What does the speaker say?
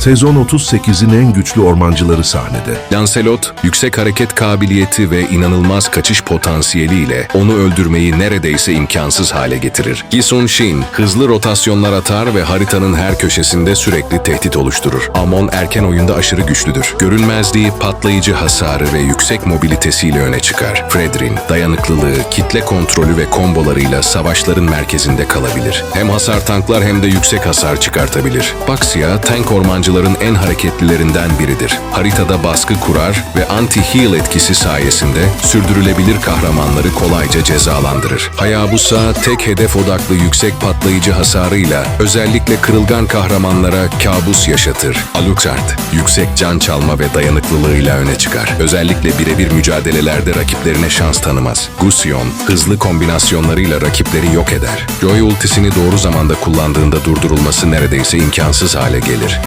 Sezon 38'in en güçlü ormancıları sahnede. Lancelot, yüksek hareket kabiliyeti ve inanılmaz kaçış potansiyeliyle onu öldürmeyi neredeyse imkansız hale getirir. Gisun Shin, hızlı rotasyonlar atar ve haritanın her köşesinde sürekli tehdit oluşturur. Amon erken oyunda aşırı güçlüdür. Görünmezliği, patlayıcı hasarı ve yüksek mobilitesiyle öne çıkar. Fredrin, dayanıklılığı, kitle kontrolü ve kombolarıyla savaşların merkezinde kalabilir. Hem hasar tanklar hem de yüksek hasar çıkartabilir. Baxia, tank ormancıların en hareketlilerinden biridir. Haritada baskı kurar ve anti-heal etkisi sayesinde sürdürülebilir kahramanları kolayca cezalandırır. Hayabusa, tek hedef odaklı yüksek patlayıcı hasarıyla özellikle kırılgan kahramanlara kabus yaşatır. Alucard, yüksek can çalma ve dayanıklılığıyla öne çıkar. Özellikle birebir mücadelelerde rakiplerine şans tanımaz. Gusion, hızlı kombinasyonlarıyla rakipleri yok eder. Joy ultisini doğru zamanda kullandığında durdurulması neredeyse imkansız hale gelir.